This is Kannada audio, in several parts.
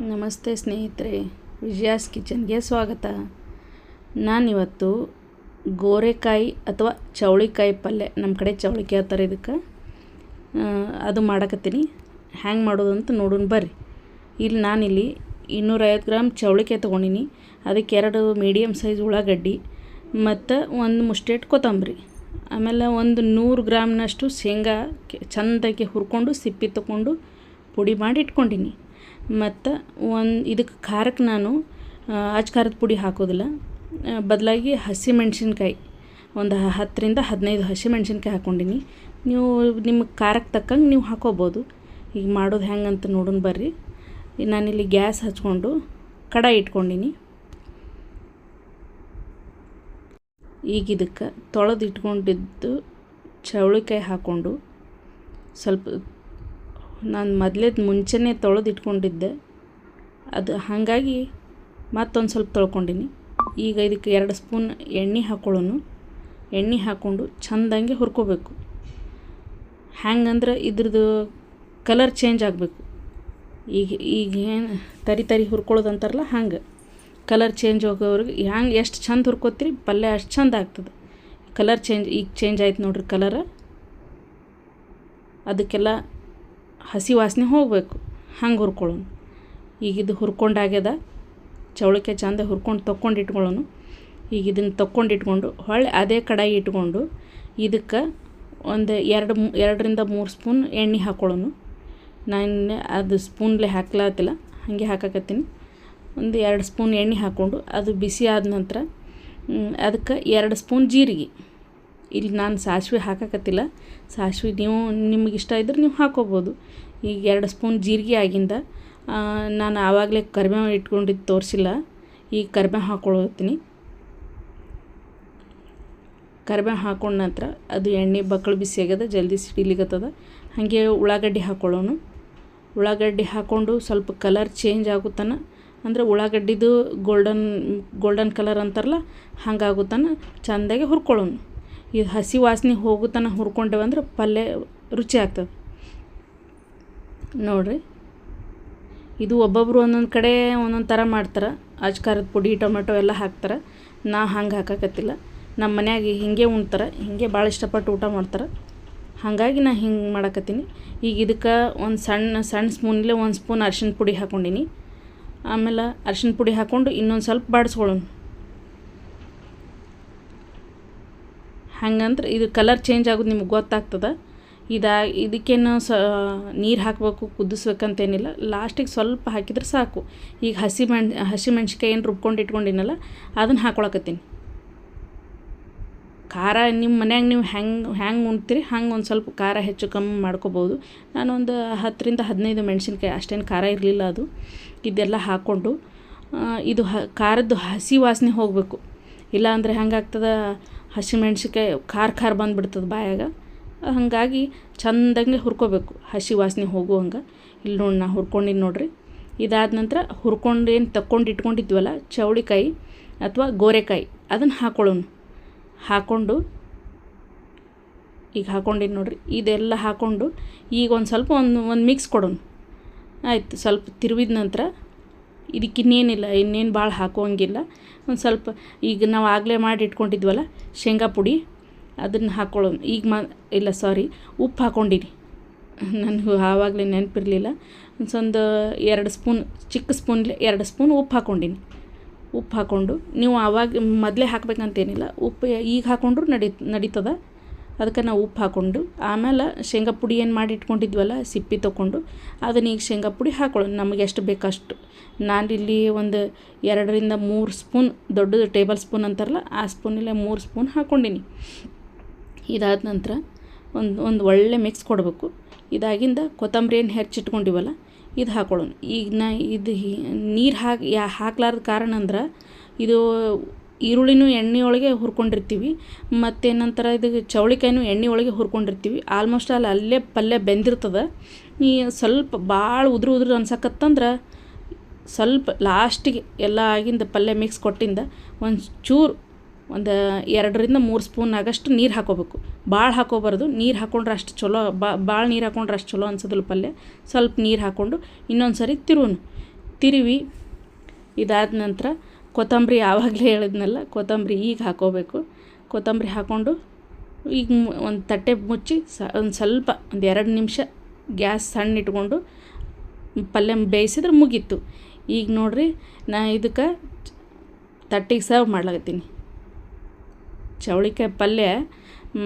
ನಮಸ್ತೆ ಸ್ನೇಹಿತರೆ, ವಿಜಯಾಸ್ ಕಿಚನ್ಗೆ ಸ್ವಾಗತ. ನಾನಿವತ್ತು ಗೋರೆಕಾಯಿ ಅಥವಾ ಚೌಳಿಕಾಯಿ ಪಲ್ಯ ನಮ್ಮ ಕಡೆ ಚೌಳಿಕಾಯಿ ಅಂತಾರೆ ಇದಕ್ಕೆ ಅದು ಮಾಡಕತ್ತೀನಿ. ಹ್ಯಾಂಗೆ ಮಾಡೋದು ಅಂತ ನೋಡೋಣ ಬರ್ರಿ. ಇಲ್ಲಿ ನಾನಿಲ್ಲಿ ಇನ್ನೂರೈವತ್ತು ಗ್ರಾಮ್ ಚೌಳಿಕಾಯಿ ತೊಗೊಂಡಿನಿ. ಅದಕ್ಕೆ ಎರಡು ಮೀಡಿಯಮ್ ಸೈಜ್ ಉಳ್ಳಾಗಡ್ಡಿ, ಮತ್ತು ಒಂದು ಮುಷ್ಟೇಟ್ ಕೊತ್ತಂಬರಿ. ಆಮೇಲೆ ಒಂದು ನೂರು ಗ್ರಾಮ್ನಷ್ಟು ಶೇಂಗಾ ಕೆ- ಚಂದಾಗಿ ಹುರ್ಕೊಂಡು, ಸಿಪ್ಪಿ ತೊಗೊಂಡು ಪುಡಿ ಮಾಡಿ ಇಟ್ಕೊಂಡಿನಿ. ಮತ್ತು ಒಂದು ಇದಕ್ಕೆ ಖಾರಕ್ಕೆ ನಾನು ಅಚ್ಚ ಖಾರದ ಪುಡಿ ಹಾಕೋದಿಲ್ಲ. ಬದಲಾಗಿ ಹಸಿ ಮೆಣಸಿನ್ಕಾಯಿ, ಒಂದು ಹತ್ತರಿಂದ ಹದಿನೈದು ಹಸಿ ಮೆಣಸಿನ್ಕಾಯಿ ಹಾಕ್ಕೊಂಡಿನಿ ನೀವು ನಿಮ್ಮ ಖಾರಕ್ಕೆ ತಕ್ಕಂಗೆ ನೀವು ಹಾಕೋಬೋದು. ಈಗ ಮಾಡೋದು ಹೆಂಗೆ ಅಂತ ನೋಡೋಣ ಬರ್ರಿ. ನಾನಿಲ್ಲಿ ಗ್ಯಾಸ್ ಹಚ್ಕೊಂಡು ಕಡಾಯಿ ಇಟ್ಕೊಂಡಿನಿ. ಈಗ ಇದಕ್ಕೆ ತೊಳೆದು ಇಟ್ಕೊಂಡಿದ್ದು ಚೌಳಿಕಾಯಿ ಹಾಕ್ಕೊಂಡು ಸ್ವಲ್ಪ ನಾನು ಮೊದಲೇದು ಮುಂಚೆನೇ ತೊಳೆದು ಇಟ್ಕೊಂಡಿದ್ದೆ. ಅದು ಹಾಗಾಗಿ ಮತ್ತೊಂದು ಸ್ವಲ್ಪ ತೊಳ್ಕೊಂಡಿನಿ. ಈಗ ಇದಕ್ಕೆ ಎರಡು ಸ್ಪೂನ್ ಎಣ್ಣೆ ಹಾಕೊಳ್ಳೋನು. ಎಣ್ಣೆ ಹಾಕ್ಕೊಂಡು ಚಂದಂಗೆ ಹುರ್ಕೋಬೇಕು. ಹ್ಯಾಂಗಂದ್ರೆ ಇದ್ರದ್ದು ಕಲರ್ ಚೇಂಜ್ ಆಗಬೇಕು. ಈಗ ಈಗ ಏನು ತರಿ ತರಿ ಹುರ್ಕೊಳ್ಳೋದಂತಾರಲ್ಲ ಹಂಗೆ. ಕಲರ್ ಚೇಂಜ್ ಹೋಗೋವ್ರಿಗೆ ಹ್ಯಾಂಗೆ ಎಷ್ಟು ಚಂದ ಹುರ್ಕೋತೀರಿ ಪಲ್ಯ ಅಷ್ಟು ಚಂದ ಆಗ್ತದೆ. ಕಲರ್ ಚೇಂಜ್, ಈಗ ಚೇಂಜ್ ಆಯ್ತು ನೋಡ್ರಿ ಕಲರ್. ಅದಕ್ಕೆಲ್ಲ ಹಸಿ ವಾಸನೆ ಹೋಗಬೇಕು. ಹಂಗೆ ಹುರ್ಕೊಳ್ಳೋಣ. ಈಗ ಇದು ಹುರ್ಕೊಂಡಾಗ್ಯದ. ಚೌಳಿಕೆ ಚಂದ ಹುರ್ಕೊಂಡು ತೊಕ್ಕೊಂಡು ಇಟ್ಕೊಳ್ಳೋನು ಈಗ ಇದನ್ನು ತೊಕ್ಕೊಂಡು ಇಟ್ಕೊಂಡು ಹೊಳ್ಳಿ ಅದೇ ಕಡಾಯಿ ಇಟ್ಕೊಂಡು ಇದಕ್ಕೆ ಒಂದು ಎರಡು ಎರಡರಿಂದ ಮೂರು ಸ್ಪೂನ್ ಎಣ್ಣೆ ಹಾಕ್ಕೊಳ್ಳೋನು ನಾನು ಅದು ಸ್ಪೂನ್ಲೆ ಹಾಕ್ಲಾತಿಲ್ಲ. ಹಾಗೆ ಹಾಕಕತ್ತೀನಿ. ಒಂದು ಎರಡು ಸ್ಪೂನ್ ಎಣ್ಣೆ ಹಾಕ್ಕೊಂಡು ಅದು ಬಿಸಿ ಆದ ನಂತರ ಅದಕ್ಕೆ ಎರಡು ಸ್ಪೂನ್ ಜೀರಿಗೆ. ಇಲ್ಲಿ ನಾನು ಸಾಸಿವೆ ಹಾಕಕತ್ತಿಲ್ಲ. ಸಾಸಿವೆ ನೀವು ನಿಮಗೆ ಇಷ್ಟ ಇದ್ರೆ ನೀವು ಹಾಕೋಬೋದು. ಈಗ ಎರಡು ಸ್ಪೂನ್ ಜೀರಿಗೆ ಆಗಿಂದ ನಾನು ಆವಾಗಲೇ ಕರಿಬೇವು ಇಟ್ಕೊಂಡಿದ್ದು ತೋರಿಸಿಲ್ಲ. ಈಗ ಕರಿಬೇವು ಹಾಕ್ಕೊಳತ್ತೀನಿ ಕರಿಬೇವು ಹಾಕೊಂಡ ನಂತರ ಅದು ಎಣ್ಣೆ ಬಕ್ಕಳು ಬಿಸಿ ಆಗ್ಯದ, ಜಲ್ದಿ ಸಿಡಿಲಿಗತ್ತದ ಹಾಗೆ ಉಳ್ಳಾಗಡ್ಡಿ ಹಾಕ್ಕೊಳ್ಳೋನು. ಉಳ್ಳಾಗಡ್ಡಿ ಹಾಕ್ಕೊಂಡು ಸ್ವಲ್ಪ ಕಲರ್ ಚೇಂಜ್ ಆಗುತ್ತಾನ ಅಂದರೆ ಉಳ್ಳಾಗಡ್ಡಿದು ಗೋಲ್ಡನ್ ಗೋಲ್ಡನ್ ಕಲರ್ ಅಂತಾರಲ್ಲ ಹಂಗಾಗುತ್ತಾನ ಚೆಂದಾಗಿ ಹುರ್ಕೊಳ್ಳೋನು. ಇದು ಹಸಿ ವಾಸನೆ ಹೋಗುತನ ಹುರ್ಕೊಂಡೇವಂದ್ರೆ ಪಲ್ಯ ರುಚಿ ಆಗ್ತದೆ. ನೋಡಿರಿ. ಇದು ಒಬ್ಬೊಬ್ಬರು ಒಂದೊಂದು ಕಡೆ ಒಂದೊಂದು ಥರ ಮಾಡ್ತಾರೆ. ಅಜ್ಕಾರದ ಪುಡಿ, ಟೊಮೆಟೊ ಎಲ್ಲ ಹಾಕ್ತಾರೆ. ನಾ ಹಂಗೆ ಹಾಕಕತ್ತಿಲ್ಲ. ನಮ್ಮ ಮನ್ಯಾಗ ಹಿಂಗೆ ಉಣ್ತಾರೆ. ಹಿಂಗೆ ಭಾಳ ಇಷ್ಟಪಟ್ಟು ಊಟ ಮಾಡ್ತಾರೆ. ಹಾಗಾಗಿ ನಾ ಹಿಂಗೆ ಮಾಡಕತ್ತೀನಿ. ಈಗ ಇದಕ್ಕೆ ಒಂದು ಸಣ್ಣ ಸಣ್ಣ ಸ್ಪೂನಲ್ಲೇ ಒಂದು ಸ್ಪೂನ್ ಅರ್ಶಿನ ಪುಡಿ ಹಾಕ್ಕೊಂಡಿನಿ ಆಮೇಲೆ ಅರ್ಶಿನ ಪುಡಿ ಹಾಕ್ಕೊಂಡು ಇನ್ನೊಂದು ಸ್ವಲ್ಪ ಬಾಡಿಸ್ಕೊಳ್ಳೋಣ. ಹಂಗಂದ್ರೆ ಇದು ಕಲರ್ ಚೇಂಜ್ ಆಗೋದು ನಿಮ್ಗೆ ಗೊತ್ತಾಗ್ತದೆ. ಇದಾ, ಇದಕ್ಕೇನು ಸ, ನೀರು ಹಾಕಬೇಕು, ಕುದಿಸ್ಬೇಕಂತೇನಿಲ್ಲ. ಲಾಸ್ಟಿಗೆ ಸ್ವಲ್ಪ ಹಾಕಿದ್ರೆ ಸಾಕು. ಈಗ ಹಸಿ ಮೆಣ್, ಹಸಿ ಏನು ರುಬ್ಕೊಂಡು ಇಟ್ಕೊಂಡಿನಲ್ಲ ಅದನ್ನು ಹಾಕೊಳಕತ್ತೀನಿ. ಖಾರ ನಿಮ್ಮ ಮನ್ಯಾಗ ನೀವು ಹೆಂಗೆ ಹ್ಯಾಂಗೆ ಉಣ್ತೀರಿ, ಹಂಗೆ ಒಂದು ಸ್ವಲ್ಪ ಖಾರ ಹೆಚ್ಚು ಕಮ್ಮಿ ಮಾಡ್ಕೋಬೋದು. ನಾನೊಂದು ಹತ್ತರಿಂದ ಹದಿನೈದು ಮೆಣಸಿನ್ಕಾಯಿ, ಅಷ್ಟೇನು ಖಾರ ಇರಲಿಲ್ಲ ಅದು. ಇದೆಲ್ಲ ಹಾಕ್ಕೊಂಡು ಇದು ಹ, ಖಾರದ್ದು ಹಸಿ ವಾಸನೆ ಹೋಗಬೇಕು. ಇಲ್ಲಾಂದರೆ ಹೆಂಗಾಗ್ತದೆ? ಹಸಿಮೆಣ್ಸಿಕಾಯಿ ಖಾರ ಖಾರ ಬಂದುಬಿಡ್ತದೆ ಬಾಯಾಗ. ಹಾಗಾಗಿ ಚಂದಂಗೆ ಹುರ್ಕೋಬೇಕು. ಹಸಿ ವಾಸನೆ ಹೋಗುವಂಗೆ ಇಲ್ಲಿ ನೋಡಿ ನಾ ಹುರ್ಕೊಂಡಿನಿ ನೋಡಿರಿ. ಇದಾದ ನಂತರ ಹುರ್ಕೊಂಡು ಏನು ತಕ್ಕೊಂಡು ಇಟ್ಕೊಂಡಿದ್ವಲ್ಲ, ಚೌಳಿಕಾಯಿ ಅಥವಾ ಗೋರೆಕಾಯಿ ಅದನ್ನು ಹಾಕೊಳ್ಳೋಣ. ಹಾಕ್ಕೊಂಡು ಈಗ ಹಾಕ್ಕೊಂಡಿನಿ ನೋಡಿರಿ. ಇದೆಲ್ಲ ಹಾಕ್ಕೊಂಡು ಈಗ ಒಂದು ಸ್ವಲ್ಪ ಒಂದು ಒಂದು ಮಿಕ್ಸ್ ಕೊಡೋಣ. ಆಯ್ತು, ಸ್ವಲ್ಪ ತಿರುವಿದ ನಂತರ ಇದಕ್ಕೆ ಇನ್ನೇನಿಲ್ಲ, ಇನ್ನೇನು ಭಾಳ ಹಾಕುವಂಗಿಲ್ಲ. ಒಂದು ಸ್ವಲ್ಪ ಈಗ ನಾವು ಆಗಲೇ ಮಾಡಿ ಇಟ್ಕೊಂಡಿದ್ವಲ್ಲ, ಶೇಂಗಾ ಪುಡಿ, ಅದನ್ನು ಹಾಕ್ಕೊಳ್ಳೋ ಈಗ ಮ, ಇಲ್ಲ ಸಾರಿ ಉಪ್ಪು ಹಾಕ್ಕೊಂಡಿನಿ ನನಗೆ ಆವಾಗಲೇ ನೆನಪಿರಲಿಲ್ಲ. ಒಂದು ಎರಡು ಸ್ಪೂನ್, ಚಿಕ್ಕ ಸ್ಪೂನ್ಲೆ ಎರಡು ಸ್ಪೂನ್ ಉಪ್ಪು ಹಾಕ್ಕೊಂಡಿನಿ ಉಪ್ಪು ಹಾಕ್ಕೊಂಡು ನೀವು ಆವಾಗ, ಮೊದಲೇ ಹಾಕಬೇಕಂತೇನಿಲ್ಲ, ಉಪ್ಪು ಈಗ ಹಾಕ್ಕೊಂಡ್ರು ನಡಿ ನಡೀತದ. ಅದಕ್ಕೆ ನಾವು ಉಪ್ಪು ಹಾಕ್ಕೊಂಡು, ಆಮೇಲೆ ಶೇಂಗಾ ಪುಡಿ ಏನು ಮಾಡಿ ಇಟ್ಕೊಂಡಿದ್ವಲ್ಲ, ಸಿಪ್ಪಿ ತೊಗೊಂಡು, ಅದನ್ನ ಈಗ ಶೇಂಗಾ ಪುಡಿ ಹಾಕೊಳ್ಳೋಣ, ನಮಗೆ ಎಷ್ಟು ಬೇಕಷ್ಟು. ಇಲ್ಲಿ ಒಂದು ಎರಡರಿಂದ ಮೂರು ಸ್ಪೂನ್, ದೊಡ್ಡದು ಟೇಬಲ್ ಸ್ಪೂನ್ ಅಂತಾರಲ್ಲ, ಆ ಸ್ಪೂನಲ್ಲೇ ಮೂರು ಸ್ಪೂನ್ ಹಾಕ್ಕೊಂಡಿನಿ ಇದಾದ ನಂತರ ಒಂದು ಒಂದು ಒಳ್ಳೆ ಮಿಕ್ಸ್ ಕೊಡಬೇಕು. ಇದಾಗಿಂದ ಕೊತ್ತಂಬರಿ ಏನು ಹೆಚ್ಚಿಟ್ಕೊಂಡಿವಲ್ಲ ಇದು ಹಾಕೊಳ್ಳೋಣ. ಈಗ ನಾ ಇದು ನೀರು ಹಾಕಿ, ಯಾ, ಹಾಕ್ಲಾರ್ದ ಕಾರಣ ಅಂದ್ರೆ, ಇದು ಈರುಳ್ಳಿನೂ ಎಣ್ಣೆ ಒಳಗೆ ಹುರ್ಕೊಂಡಿರ್ತೀವಿ, ಮತ್ತೇನಂತಾರೆ ಇದು ಚೌಳಿಕಾಯಿನೂ ಎಣ್ಣೆ ಒಳಗೆ ಹುರ್ಕೊಂಡಿರ್ತೀವಿ. ಆಲ್ಮೋಸ್ಟ್ ಅಲ್ಲಿ ಅಲ್ಲೇ ಪಲ್ಯ ಬೆಂದಿರ್ತದೆ. ಈ ಸ್ವಲ್ಪ ಭಾಳ ಉದುರು ಉದುರು ಅನ್ಸಕತ್ತಂದ್ರೆ ಸ್ವಲ್ಪ ಲಾಸ್ಟಿಗೆ ಎಲ್ಲ ಆಗಿಂದ ಪಲ್ಯ ಮಿಕ್ಸ್ ಕೊಟ್ಟಿಂದ ಒಂದು ಚೂರು ಒಂದು ಎರಡರಿಂದ ಮೂರು ಸ್ಪೂನ್ ಆಗಷ್ಟು ನೀರು ಹಾಕೋಬೇಕು. ಭಾಳ ಹಾಕೋಬಾರ್ದು. ನೀರು ಹಾಕೊಂಡ್ರೆ ಅಷ್ಟು ಚಲೋ ಭಾಳ ನೀರು ಹಾಕೊಂಡ್ರೆ ಅಷ್ಟು ಚಲೋ ಅನ್ಸೋದಿಲ್ಲ ಪಲ್ಯ. ಸ್ವಲ್ಪ ನೀರು ಹಾಕ್ಕೊಂಡು ಇನ್ನೊಂದು ಸರಿ ತಿರುವನು. ತಿರುವಿ ಇದಾದ ನಂತರ ಕೊತ್ತಂಬರಿ ಯಾವಾಗಲೇ ಹೇಳಿದ್ನಲ್ಲ, ಕೊತ್ತಂಬರಿ ಈಗ ಹಾಕೋಬೇಕು. ಕೊತ್ತಂಬರಿ ಹಾಕ್ಕೊಂಡು ಈಗ ಒಂದು ತಟ್ಟೆ ಮುಚ್ಚಿ ಸ, ಒಂದು ಸ್ವಲ್ಪ, ಒಂದು ಎರಡು ನಿಮಿಷ ಗ್ಯಾಸ್ ಸಣ್ಣ ಇಟ್ಕೊಂಡು ಪಲ್ಯ ಬೇಯಿಸಿದ್ರೆ ಮುಗೀತು. ಈಗ ನೋಡಿರಿ, ನಾ ಇದಕ್ಕೆ ತಟ್ಟಿಗೆ ಸರ್ವ್ ಮಾಡ್ಲಾಗತ್ತೀನಿ ಚೌಳಿಕಾಯಿ ಪಲ್ಯ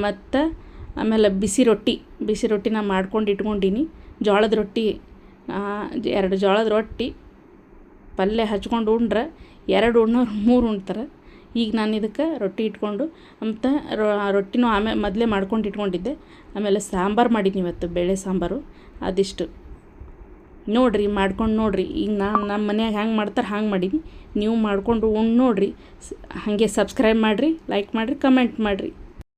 ಮತ್ತು ಆಮೇಲೆ ಬಿಸಿ ರೊಟ್ಟಿ ಬಿಸಿ ರೊಟ್ಟಿ ನಾ ಮಾಡ್ಕೊಂಡು ಇಟ್ಕೊಂಡೀನಿ. ಜೋಳದ ರೊಟ್ಟಿ ಎರಡು ಜೋಳದ ರೊಟ್ಟಿ ಪಲ್ಯ ಹಚ್ಕೊಂಡು ಉಂಡ್ರೆ ಎರಡು ಉಣ್ಣೋರು ಮೂರು ಉಣ್ತಾರೆ. ಈಗ ನಾನು ಇದಕ್ಕೆ ರೊಟ್ಟಿ ಇಟ್ಕೊಂಡು ಅಂತ ರೊಟ್ಟಿನೂ ಆಮೇಲೆ ಮೊದಲೇ ಮಾಡ್ಕೊಂಡು ಇಟ್ಕೊಂಡಿದ್ದೆ. ಆಮೇಲೆ ಸಾಂಬಾರು ಮಾಡೀನಿ ಇವತ್ತು, ಬೇಳೆ ಸಾಂಬಾರು. ಅದಿಷ್ಟು. ನೋಡಿರಿ, ಮಾಡ್ಕೊಂಡು ನೋಡಿರಿ. ಈಗ ನಾನು ನಮ್ಮ ಮನ್ಯಾಗ ಹ್ಯಾಂಗೆ ಮಾಡ್ತಾರೆ ಹಂಗೆ ಮಾಡೀನಿ. ನೀವು ಮಾಡಿಕೊಂಡು ಉಂಡು ನೋಡಿರಿ. ಹಾಗೆ ಸಬ್ಸ್ಕ್ರೈಬ್ ಮಾಡಿರಿ, ಲೈಕ್ ಮಾಡಿರಿ, ಕಮೆಂಟ್ ಮಾಡಿರಿ.